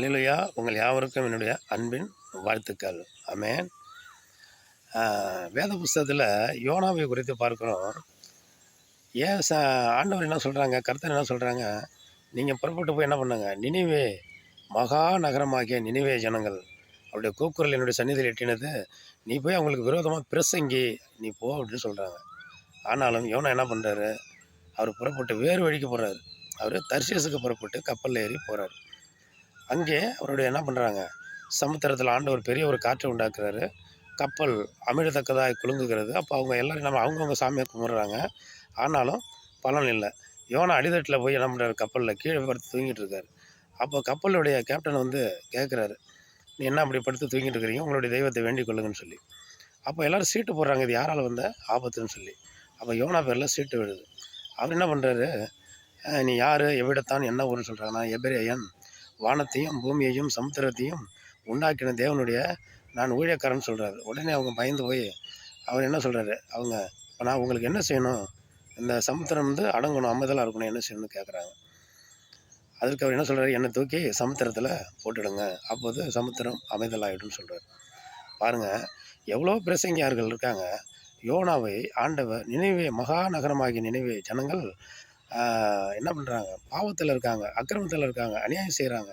Hallelujah உங்கள் யாவருக்கும் என்னுடைய அன்பின் வாழ்த்துக்கள். அமேன் வேத புஸ்தகத்தில் யோனாவை குறித்து பார்க்குறோம். ஏன் ச ஆண்டவர் என்ன சொல்கிறாங்க கருத்தர் என்ன சொல்கிறாங்க நீங்கள் புறப்பட்டு போய் என்ன பண்ணுங்க? நினைவே மகா நகரமாகிய நினைவே ஜனங்கள். அவருடைய கூக்குரல் என்னுடைய சந்நிதியில் எட்டினது நீ போய் அவங்களுக்கு விரோதமாக பிரசங்கி நீ போ அப்படின்னு சொல்கிறாங்க ஆனாலும் யோனா என்ன பண்ணுறாரு அவர் புறப்பட்டு வேறு வழிக்கு போகிறாரு அவர் தர்சியஸுக்கு புறப்பட்டு கப்பலில் ஏறி போகிறாரு அங்கே அவருடைய என்ன பண்ணுறாங்க சமுத்திரத்தில் ஆண்டவர் பெரிய ஒரு காற்றை உண்டாக்குறாரு. கப்பல் அமிழத்தக்கதாக குலுங்குகிறது. அப்போ அவங்க எல்லாரும் நம்ம அவங்கவுங்க சாமியை கும்பிட்றாங்க. ஆனாலும் பலன் இல்லை. யோனா அடிதட்டில் போய் என்ன பண்ணுறாரு கப்பலில் கீழே படுத்து தூங்கிட்டு இருக்காரு. அப்போ கப்பலுடைய கேப்டன் வந்து கேட்குறாரு நீ என்ன அப்படி படுத்து தூங்கிட்டு இருக்கிறீங்க? உங்களுடைய தெய்வத்தை வேண்டிக் கொள்ளுங்கன்னு சொல்லி. அப்போ எல்லோரும் சீட்டு போடுறாங்க. இது யாரால் வந்த ஆபத்துன்னு சொல்லி. அப்போ யோனா பேரில் சீட்டு விழுது. அவர் என்ன பண்ணுறாரு நீ யார்? எவ்விடத்தான் என்ன ஊருன்னு சொல்கிறாங்கன்னா எபிரேயன். வானத்தையும் பூமியையும் சமுத்திரத்தையும் உண்டாக்கின தேவனுடைய நான் ஊழியக்காரன் சொல்கிறாரு உடனே அவங்க பயந்து போய் அவர் என்ன சொல்கிறாரு அவங்க இப்போ நான் உங்களுக்கு என்ன செய்யணும்? இந்த சமுத்திரம் வந்து அடங்கணும் அமைதலாக இருக்கணும் என்ன செய்யணும்னு கேட்குறாங்க அதுக்கு அவர் என்ன சொல்கிறாரு என்னை தூக்கி சமுத்திரத்தில் போட்டுடுங்க. அப்போது சமுத்திரம் அமைதலாகிடும்னு சொல்கிறார் பாருங்கள் எவ்வளோ பிரசங்கியார்கள் இருக்காங்க. யோனாவை ஆண்டவர் நினைவே மகாநகரமாகிய நினைவே ஜனங்கள் என்ன பண்ணுறாங்க பாவத்தில் இருக்காங்க அக்கிரமத்தில் இருக்காங்க அநியாயம் செய்கிறாங்க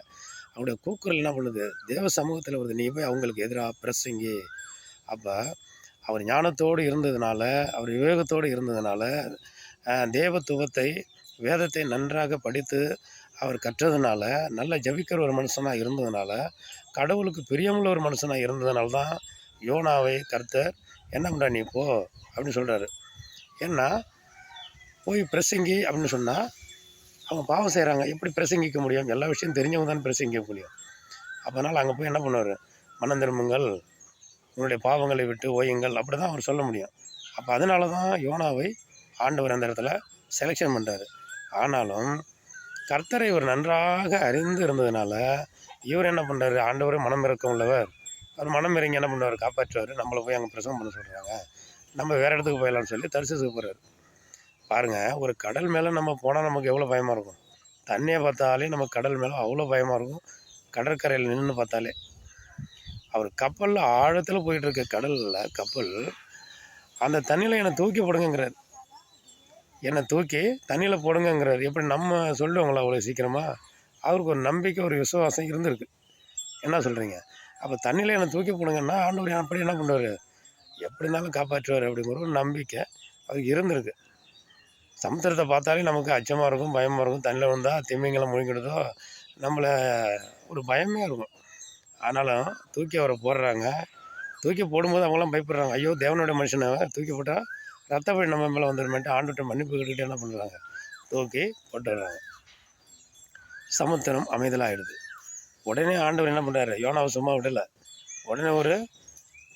அவருடைய கூக்குரல் என்ன பண்ணுது? தேவ சமூகத்தில் வருது. நீ போய் அவங்களுக்கு எதிராக பிரசங்கி அப்போ அவர் ஞானத்தோடு இருந்ததுனால அவர் விவேகத்தோடு இருந்ததுனால தேவத்துவத்தை வேதத்தை நன்றாக படித்து அவர் கற்றதுனால நல்ல ஜபிக்கிற ஒரு மனுஷனாக இருந்ததுனால கடவுளுக்கு பிரியமுள்ள ஒரு மனுஷனாக இருந்ததுனால தான் யோனாவை கர்த்தர் என்ன பண்ணுறா நீ போ அப்படின்னு சொல்கிறாரு ஏன்னா போய் பிரசங்கி அப்படின்னு சொன்னால் அவங்க பாவம் செய்கிறாங்க எப்படி பிரசங்கிக்க முடியும்? எல்லா விஷயம் தெரிஞ்சவங்க தான் பிரசங்கிக்க முடியும். அப்போனால் அங்கே போய் என்ன பண்ணுவார்? மனம் திரும்புங்கள் உங்களுடைய பாவங்களை விட்டு ஓயுங்கள். அப்படி தான் அவர் சொல்ல முடியும். அப்போ அதனால தான் யோனாவை ஆண்டவர் அந்த இடத்துல செலெக்ஷன் பண்ணுறாரு ஆனாலும் கர்த்தரை இவர் நன்றாக அறிந்து இருந்ததுனால இவர் என்ன பண்ணுறாரு ஆண்டவரே மனம் இறக்கம் உள்ளவர். அவர் மனம் இறங்கி என்ன பண்ணுவார்? காப்பாற்றுவார். நம்மளை போய் அங்கே பிரசவம் பண்ண சொல்கிறாங்க நம்ம வேறு இடத்துக்கு போயிடலாம்னு சொல்லி தரிசித்துக்கு போகிறாரு பாருங்கள் ஒரு கடல் மேலே நம்ம போனால் நமக்கு எவ்வளோ பயமாக இருக்கும்? தண்ணியை பார்த்தாலே நம்ம கடல் மேலே அவ்வளோ பயமாக இருக்கும். கடற்கரையில் நின்று பார்த்தாலே. அவர் கப்பலில் ஆழத்தில் போயிட்டுருக்க கடலில் கப்பல் அந்த தண்ணியில் என்னை தூக்கி போடுங்கங்கிறார். என்னை தூக்கி தண்ணியில் போடுங்கங்கிறார். எப்படி நம்ம சொல்லுவாங்களா அவ்வளோ சீக்கிரமாக அவருக்கு ஒரு நம்பிக்கை ஒரு விசுவாசம் இருந்திருக்கு. என்ன சொல்கிறீங்க அப்போ தண்ணியில் என்னை தூக்கி போடுங்கன்னா ஆண்டவர் அப்படி என்ன பண்ணுவார்? இருந்தாலும் காப்பாற்றுவார் அப்படிங்கிற ஒரு நம்பிக்கை அவருக்கு இருந்திருக்கு. சமுத்திரத்தை பார்த்தாலே நமக்கு அச்சமாக இருக்கும் பயமாக இருக்கும். தண்ணியில் வந்தால் திமிங்கலம் முழுங்கிடுதோ? நம்மளை ஒரு பயமே இருக்கும். ஆனாலும் தூக்கி அவரை போடுறாங்க. தூக்கி போடும்போது அவங்களாம் பயப்படுறாங்க. ஐயோ தேவனுடைய மனுஷனை தூக்கி போட்டால் ரத்த பழி நம்ம மேலே வந்துடுமேட்டு ஆண்டுகிட்ட மன்னிப்பு கேட்டுக்கிட்டு என்ன பண்ணுறாங்க தூக்கி போட்டுடுறாங்க. சமுத்திரம் அமைதலாகிடுது உடனே ஆண்டவர் என்ன பண்ணுறாரு யோனாவை சும்மா விடலை. உடனே ஒரு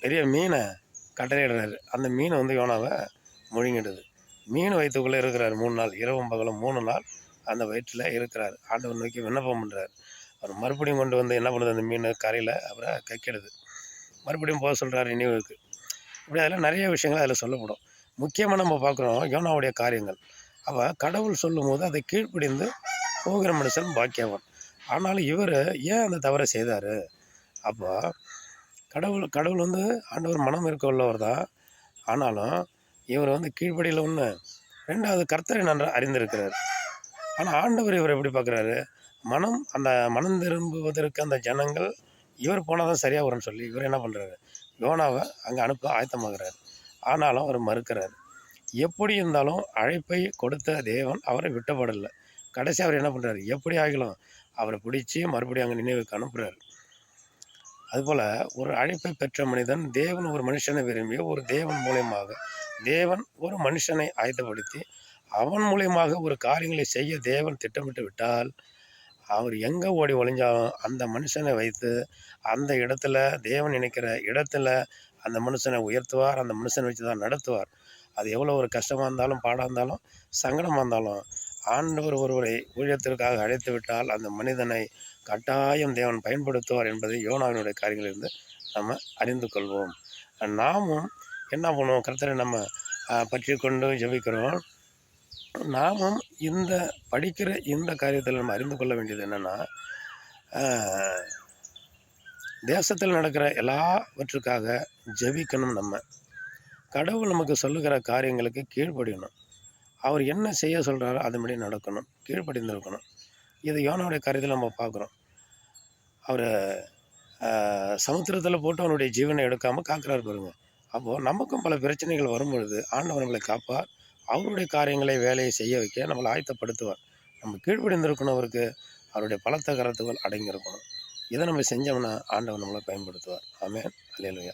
பெரிய மீனை கட்டளையிடுறாரு. அந்த மீனை வந்து யோனாவை முழுங்கிடுது. மீன் வயிற்றுக்குள்ளே இருக்கிறார். மூணு நாள் இரவும் பகலும் மூணு நாள் அந்த வயிற்றில் இருக்கிறார். ஆண்டவர் நோக்கி விண்ணப்பம் பண்ணுறார் அவர் மறுபடியும் கொண்டு வந்து என்ன பண்ணுது? அந்த மீன் கரையில் அவரை கக்கிடுது. மறுபடியும் போக சொல்கிறார் நினைவுக்கு இப்படி அதில் நிறைய விஷயங்கள் அதில் சொல்லப்படும். முக்கியமாக நம்ம பார்க்குறோம் யோனாவுடைய காரியங்கள். அவள் கடவுள் சொல்லும்போது அதை கீழ்ப்படிந்து போகிற மனுஷன் பாக்கியவன். ஆனாலும் இவர் ஏன் அந்த தவறை செய்தார்? அப்போ கடவுள் கடவுள் வந்து ஆண்டவர் மனம் இருக்க உள்ளவர் தான். ஆனாலும் இவர் வந்து கீழ்ப்படியில் ஒன்று ரெண்டாவது கர்த்தரை நன்றாக அறிந்திருக்கிறார். ஆனால் ஆண்டவர் இவர் எப்படி பார்க்குறாரு? மனம் அந்த மனம் திரும்புவதற்கு அந்த ஜனங்கள் இவர் போனால் தான் சரியாக வரும்னு சொல்லி இவர் என்ன பண்ணுறாரு யோனாவை அங்கே அனுப்ப ஆயத்தமாகிறார். ஆனாலும் அவர் மறுக்கிறார். எப்படி இருந்தாலும் அழைப்பை கொடுத்த தேவன் அவரை விட்டப்படலை. கடைசி அவர் என்ன பண்ணுறாரு எப்படி ஆகலாம் அவரை பிடிச்சி மறுபடியும் அங்கே நினைவுக்கு அனுப்புகிறார் அதுபோல் ஒரு அழைப்பை பெற்ற மனிதன் தேவன் ஒரு மனுஷனை விரும்பி ஒரு தேவன் மூலியமாக தேவன் ஒரு மனுஷனை ஆயத்தப்படுத்தி அவன் மூலியமாக ஒரு காரியங்களை செய்ய தேவன் திட்டமிட்டு விட்டால் அவர் எங்கே ஓடி ஒளிஞ்சாலும் அந்த மனுஷனை வைத்து அந்த இடத்துல தேவன் நினைக்கிற இடத்துல அந்த மனுஷனை உயர்த்துவார் அந்த மனுஷனை வச்சு தான் நடத்துவார். அது எவ்வளோ ஒரு கஷ்டமாக இருந்தாலும் பாடாக இருந்தாலும் சங்கடமாக இருந்தாலும் ஆண்டவர் ஒருவரை ஊழியத்திற்காக அழைத்து விட்டால் அந்த மனிதனை கட்டாயம் தேவன் பயன்படுத்துவார் என்பதை யோனாவினுடைய காரியங்களிலிருந்து நம்ம அறிந்து கொள்வோம். நாமும் என்ன பண்ணுவோம்? கர்த்தரை நம்ம பற்றி கொண்டு ஜெபிக்கிறோம். நாமும் இந்த படிக்கிற இந்த காரியத்தில் நம்ம அறிந்து கொள்ள வேண்டியது என்னென்னா தேசத்தில் நடக்கிற எல்லாவற்றுக்காக ஜெபிக்கணும் நம்ம. கடவுள் நமக்கு சொல்லுகிற காரியங்களுக்கு கீழ்ப்படியணும். அவர் என்ன செய்ய சொல்கிறாரோ அதுபடி நடக்கணும் கீழ்ப்படிந்திருக்கணும். இது யோனாவுடைய காரியத்தில் நம்ம பார்க்குறோம். அவர் சமுத்திரத்தில் போட்டு அவனுடைய ஜீவனை எடுக்காமல் காக்கிறார் பாருங்கள் அப்போது நமக்கும் பல பிரச்சனைகள் வரும்பொழுது ஆண்டவர் நம்மளை காப்பார். அவருடைய காரியங்களை வேலையை செய்ய வைக்க நம்மளை ஆயத்தப்படுத்துவார். நம்ம கீழ்ப்படிந்திருக்கணும் அவருக்கு அவருடைய பலத்த கரத்துகள் அடங்கியிருக்கணும். இதை நம்ம செஞ்சோம்னா ஆண்டவர் நம்மளை பயன்படுத்துவார். ஆமென். அல்லேலூயா